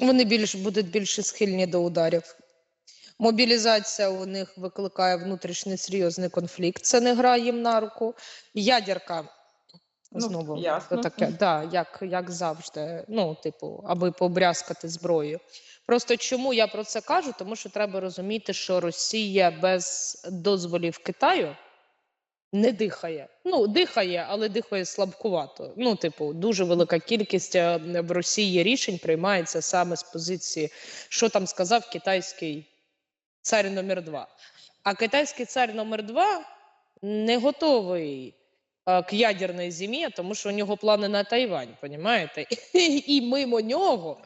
Вони більш будуть більше схильні до ударів. Мобілізація у них викликає внутрішній серйозний конфлікт. Це не грає їм на руку. Ядерка Ну, знову ясно. таке, да, як, як завжди. Ну, типу, аби побрязкати зброєю. Просто чому я про це кажу? Тому що треба розуміти, що Росія без дозволів Китаю не дихає. Ну, дихає, але дихає слабкувато. Ну, типу, дуже велика кількість е, в Росії рішень приймається саме з позиції, що там сказав китайський цар номер 2 А китайський цар номер 2 не готовий к ядерній зимі, тому що у нього плани на Тайвань, понімаєте? І мимо нього,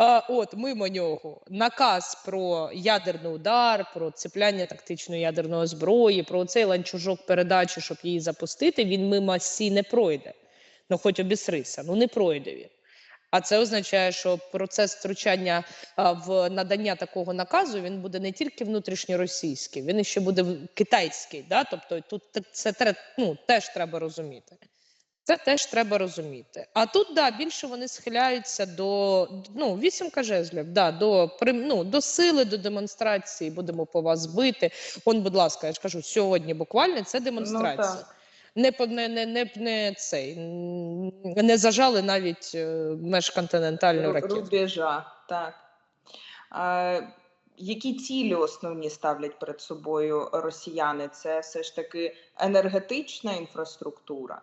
е, от мимо нього, наказ про ядерний удар, про цепляння тактичної ядерної зброї, про цей ланчужок передачі, щоб її запустити, він мимо сі не пройде. Ну, хоч обісрися, ну не пройде він. А це означає, що процес втручання в надання такого наказу він буде не тільки внутрішньоросійський, він ще буде китайський. Да? Тобто тут це ну, теж треба розуміти. Це теж треба розуміти. А тут да, більше вони схиляються до ну, вісімка жезлів, да, до, ну, до сили, до демонстрації. Будемо по вас бити. Он, будь ласка, я ж кажу, сьогодні буквально це демонстрація. Ну, так. Не, не, не, не, не, цей, не зажали навіть е, межконтинентальну ракету. Рубежа, так. А, які цілі основні ставлять перед собою росіяни? Це все ж таки енергетична інфраструктура.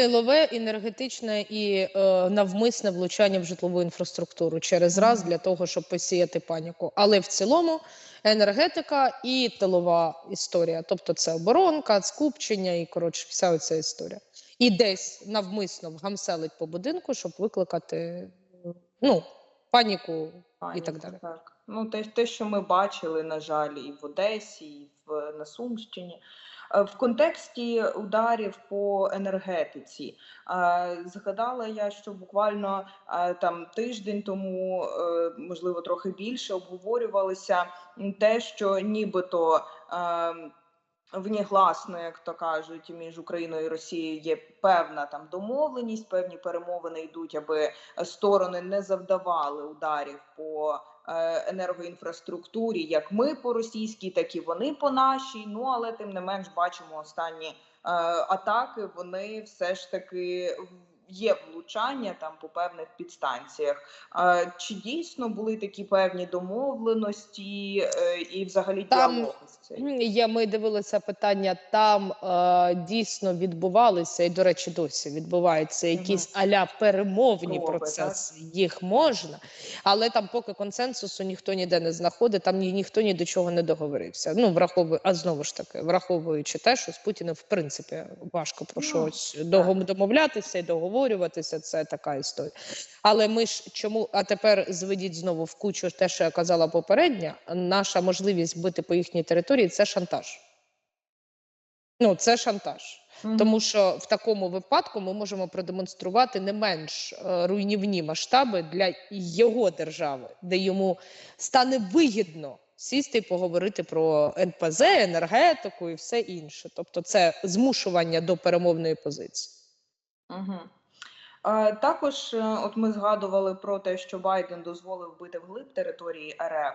Силове, енергетичне і е, навмисне влучання в житлову інфраструктуру через раз для того, щоб посіяти паніку. Але в цілому енергетика і тилова історія. Тобто це оборонка, скупчення і коротше, вся оця історія. І десь навмисно вгамселить по будинку, щоб викликати ну, паніку і так далі. Так. Ну, те, те, що ми бачили, на жаль, і в Одесі, і в, на Сумщині. Е, В контексті ударів по енергетиці е, згадала я, що буквально е, там тиждень тому, можливо, трохи більше, обговорювалося те, що нібито. Внігласно, як то кажуть, між Україною і Росією є певна там домовленість, певні перемовини йдуть, аби сторони не завдавали ударів по енергоінфраструктурі, як ми по російській, так і вони по нашій. Ну але тим не менш бачимо останні е, атаки. Вони все ж таки є влучання там по певних підстанціях. Е, чи дійсно були такі певні домовленості е, і взагалі Там діалог з цим? Я ми дивилися питання. Там е, дійсно відбувалися, і до речі, досі відбуваються якісь аля перемовні Спроби, процеси. Їх можна, але там, поки консенсусу ніхто ніде не знаходить, там ні, ніхто ні до чого не договорився. Ну враховую, а знову ж таки, враховуючи те, що з Путіним в принципі важко про Ну, щось догом- домовлятися і договорюватися. Це така історія. Але ми ж чому? А тепер зведіть знову в кучу те, що я казала попередньо. Наша можливість бити по їхній території це шантаж. Ну, це шантаж. Мгм. Тому що в такому випадку ми можемо продемонструвати не менш е, руйнівні масштаби для його держави, де йому стане вигідно сісти і поговорити про НПЗ, енергетику і все інше. Тобто, це змушування до перемовної позиції. Угу. Е, також, е, от ми згадували про те, що Байден дозволив бити вглиб території РФ.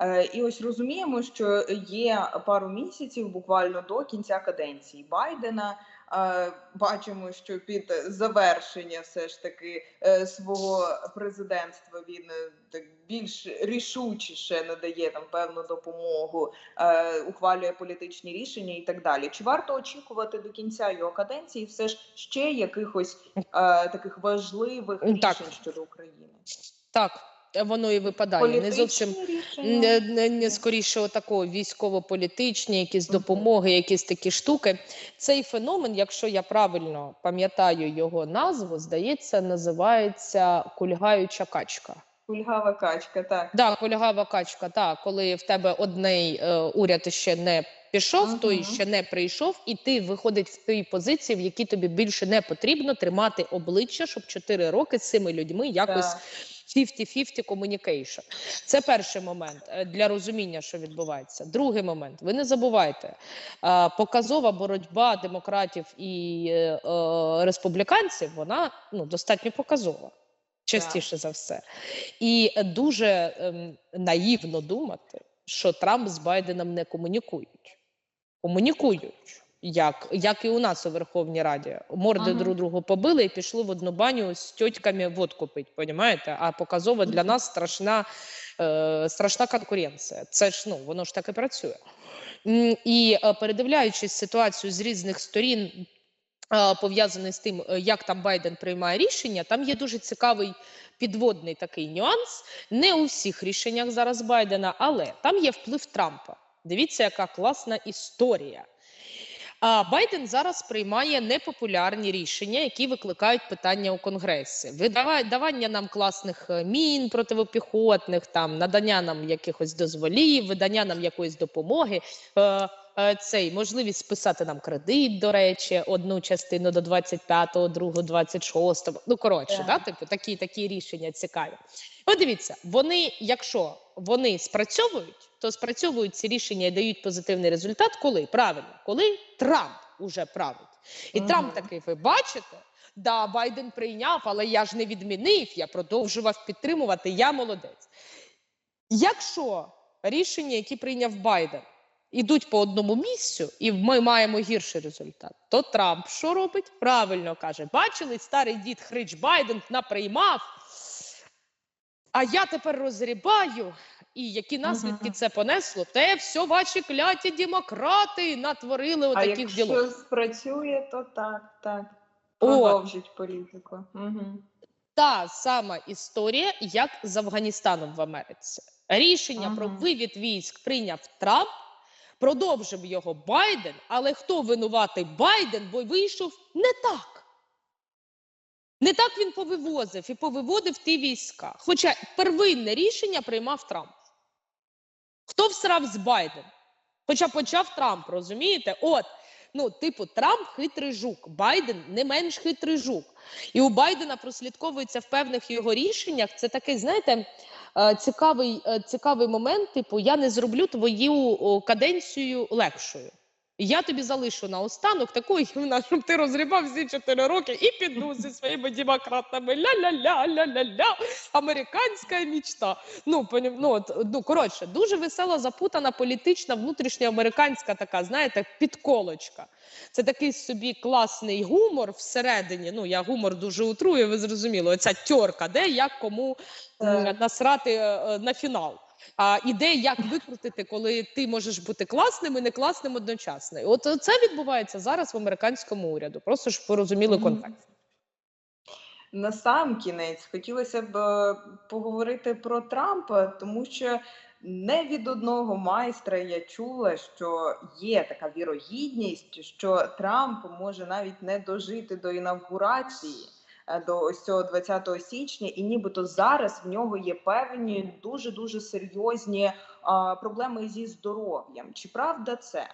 Е, і ось розуміємо, що є пару місяців буквально до кінця каденції Байдена. Е, бачимо, що під завершення все ж таки е, свого президентства він е, так більш рішучіше надає там певну допомогу, ухвалює політичні рішення і так далі. Чи варто очікувати до кінця його каденції все ж ще якихось таких важливих Так. рішень щодо України? Так, воно і випадає. Не зовсім Не, не, не скоріше отакого військово-політичні, якісь допомоги, якісь такі штуки. Цей феномен, якщо я правильно пам'ятаю його назву, здається, називається кульгаюча качка. Кульгава качка, так. Да, кульгава качка, так, коли в тебе одний е, уряд ще не пішов, той ще не прийшов, і ти виходить в тій позиції, в якій тобі більше не потрібно тримати обличчя, щоб 4 роки з цими людьми якось Так. 50-50 communication. Це перший момент е, для розуміння, що відбувається. Другий момент. Ви не забувайте, е, показова боротьба демократів і е, республіканців, вона ну, достатньо показова. частіше за все. І дуже ем, наївно думати, що Трамп з Байденом не комунікують. Комунікують. Як, як і у нас у Верховній Раді. Морди Ага. друг другу побили і пішли в одну баню з тьотьками водку пить, понімаєте? А показово для нас страшна, е, страшна конкуренція. Це ж ну воно ж так і працює. І е, передивляючись ситуацію з різних сторін, е, пов'язаний з тим, е, як там Байден приймає рішення, там є дуже цікавий підводний такий нюанс. Не у всіх рішеннях зараз Байдена, але там є вплив Трампа. Дивіться, яка класна історія. А Байден зараз приймає непопулярні рішення, які викликають питання у Конгресі. Видава- давання нам класних е, мін противопіхотних, там надання нам якихось дозволів, видання нам якоїсь допомоги. Е, е, цей можливість списати нам кредит, до речі, одну частину до 25-го, другу 26-го. Ну коротше, Так. да, типу такі, такі рішення цікаві. От дивіться, вони, якщо вони спрацьовують, то спрацьовують ці рішення і дають позитивний результат. Коли правильно, коли Трамп уже править, і Мгм. Трамп такий, ви бачите? Да, Байден прийняв, але я ж не відмінив, я продовжував підтримувати, я молодець. Якщо рішення, які прийняв Байден, ідуть по одному місцю, і ми маємо гірший результат, то Трамп що робить? Правильно каже: бачили, старий дід Хрич Байден наприймав, а я тепер розрібаю. І які наслідки це понесло? Те все ваші кляті демократи натворили отаких якщо ділок. спрацює, то так, так. От. Продовжить політику. Угу. та сама історія, як з Афганістаном в Америці. Рішення про вивід військ прийняв Трамп, продовжив його Байден. Але хто винуватий Байден, бо вийшов не так. Не так він повивозив і повиводив ті війська. Хоча первинне рішення приймав Трамп. Хто всрав з Байден? Хоча почав Трамп, розумієте? От, ну, типу, Трамп хитрий жук, Байден не менш хитрий жук. І у Байдена прослідковується в певних його рішеннях. Це такий, знаєте, е, цікавий, е, цікавий момент. Типу, я не зроблю твою каденцію легшою. Я тобі залишу наостанок такої, гівна, щоб ти розрібав всі чотири роки і піду зі своїми демократами. Ля-ля-ля, ля-ля-ля, американська мічта. Ну, ну, от, ну коротше, дуже весела, запутана політична, внутрішньоамериканська така, знаєте, підколочка. Це такий собі класний гумор всередині. Ну, я гумор дуже утрую, ви зрозуміли. Оця тьорка, де як кому Так. насрати е, на фінал. А ідея, як викрутити, коли ти можеш бути класним і не класним одночасно. І От це відбувається зараз в американському уряду. Просто щоб ви розуміли Мгм. контекст. На сам кінець хотілося б е, поговорити про Трампа, тому що не від одного майстра я чула, що є така вірогідність, що Трамп може навіть не дожити до інавгурації. Е, До ось цього 20 січня, і нібито зараз в нього є певні дуже дуже серйозні проблеми зі здоров'ям. Чи правда це?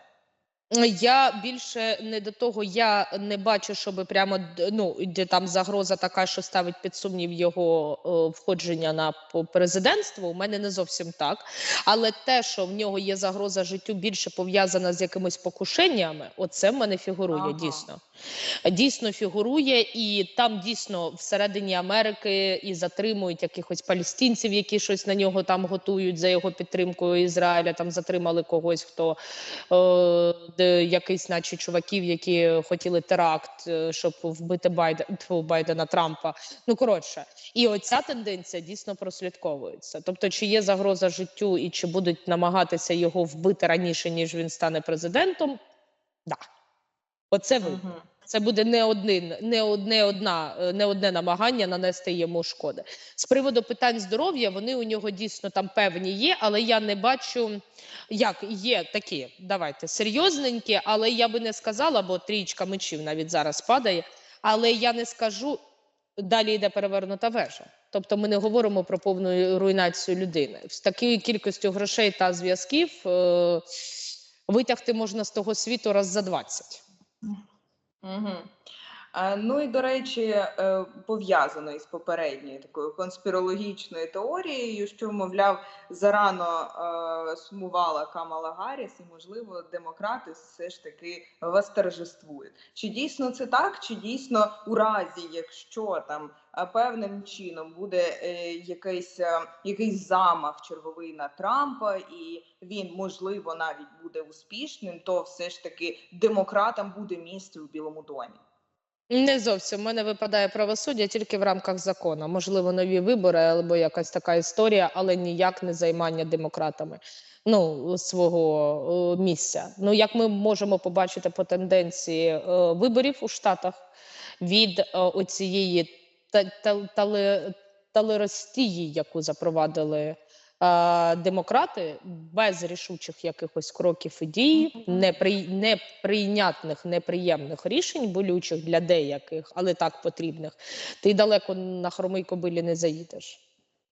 Я більше не до того, я не бачу, щоб прямо ну де там загроза така, що ставить під сумнів його е, входження на президентство. У мене не зовсім так. Але те, що в нього є загроза життю, більше пов'язана з якимись покушеннями, оце в мене фігурує Ага. дійсно. Дійсно фігурує, і там дійсно всередині Америки і затримують якихось палестинців, які щось на нього там готують за його підтримкою Ізраїля. Там затримали когось, хто е, де якийсь, наче чуваків, які хотіли теракт, е, щоб вбити Байдена, Байдена Трампа. Ну коротше, і оця тенденція дійсно прослідковується. Тобто, чи є загроза життю, і чи будуть намагатися його вбити раніше, ніж він стане президентом? Да. Оце видно. Мгм. Це буде не один, не одне одна, е, не одне намагання нанести йому шкоди. З приводу питань здоров'я, вони у нього дійсно там певні є, але я не бачу, як є такі, давайте серйозненькі, але я би не сказала, бо трієчка мечів навіть зараз падає. Але я не скажу, далі йде перевернута вежа. Тобто ми не говоримо про повну руйнацію людини. З такою кількістю грошей та зв'язків е, витягти можна з того світу раз за 20. Угу. Ну і до речі, е, пов'язано із попередньою такою конспірологічною теорією, що, мовляв, зарано е, сумувала Камала Гарріс, і, можливо, демократи все ж таки восторжествують. Чи дійсно це так, чи дійсно у разі, якщо там е, певним чином буде е, якийсь, е, якийсь замах черговий на Трампа, і він можливо навіть буде успішним, то все ж таки демократам буде місце у Білому домі. Не зовсім. У мене випадає правосуддя тільки в рамках закону. Можливо, нові вибори або якась така історія, але ніяк не займання демократами ну, свого е, місця. Ну, як ми можемо побачити по тенденції е, виборів у Штатах від е, оцієї та, та, тали, талеростії, яку запровадили демократи, без рішучих якихось кроків і дій, непри, неприйнятних, неприємних рішень, болючих для деяких, але так потрібних, ти далеко на хромий кобилі не заїдеш.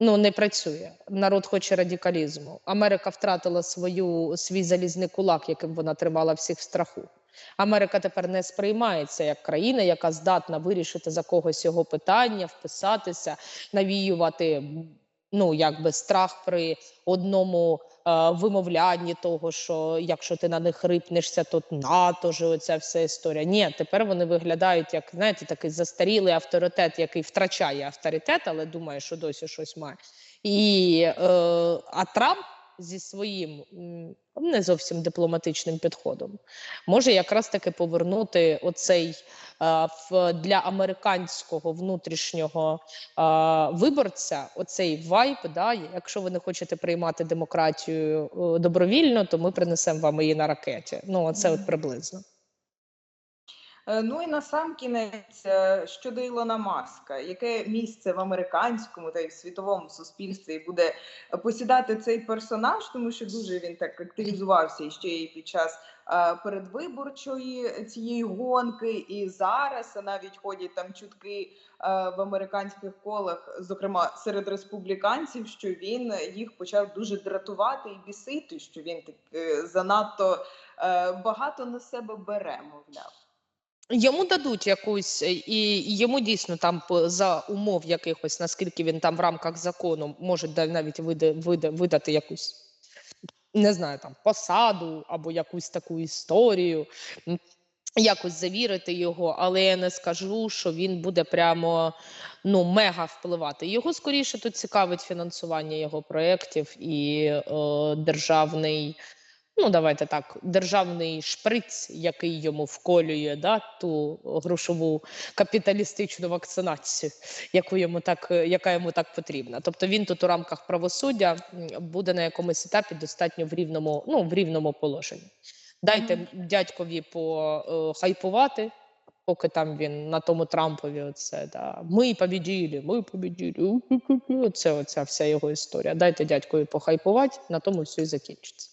Ну, не працює. Народ хоче радикалізму. Америка втратила свою, свій залізний кулак, яким вона тримала всіх в страху. Америка тепер не сприймається як країна, яка здатна вирішити за когось його питання, вписатися, навіювати ну, якби страх при одному е, вимовлянні того, що якщо ти на них рипнешся, то НАТО ж оця вся історія. Ні, тепер вони виглядають як знаєте, такий застарілий авторитет, який втрачає авторитет, але думає, що досі щось має. І, е, а Трамп зі своїм не зовсім дипломатичним підходом може якраз таки повернути оцей е, для американського внутрішнього е, виборця оцей вайб. Да, якщо ви не хочете приймати демократію е, добровільно, то ми принесемо вам її на ракеті. Ну, це от приблизно. Е, Ну і на сам кінець е, щодо Ілона Маска, яке місце в американському та й в світовому суспільстві буде посідати цей персонаж, тому що дуже він так активізувався і ще й під час е, передвиборчої цієї гонки, і зараз навіть ходять там чутки в американських колах, зокрема серед республіканців, що він їх почав дуже дратувати і бісити, що він так занадто багато на себе бере, мовляв. Йому дадуть якусь, е, і йому дійсно там за умов якихось, наскільки він там в рамках закону може навіть вида, вида, видати якусь, не знаю, там посаду або якусь таку історію, якось завірити його, але я не скажу, що він буде прямо ну, мега впливати. Його скоріше тут цікавить фінансування його проєктів і е, державний ну давайте так, державний шприц, який йому вколює да, ту грошову капіталістичну вакцинацію, яку йому так, е, яка йому так потрібна. Тобто він тут у рамках правосуддя буде на якомусь етапі достатньо в рівному, ну, в рівному положенні. Дайте Мгм. дядькові похайпувати. Поки там він на тому Трампові, оце да ми побіділи, ми побіділи. Це оця вся його історія. Дайте дядькові похайпувати, на тому все і закінчиться.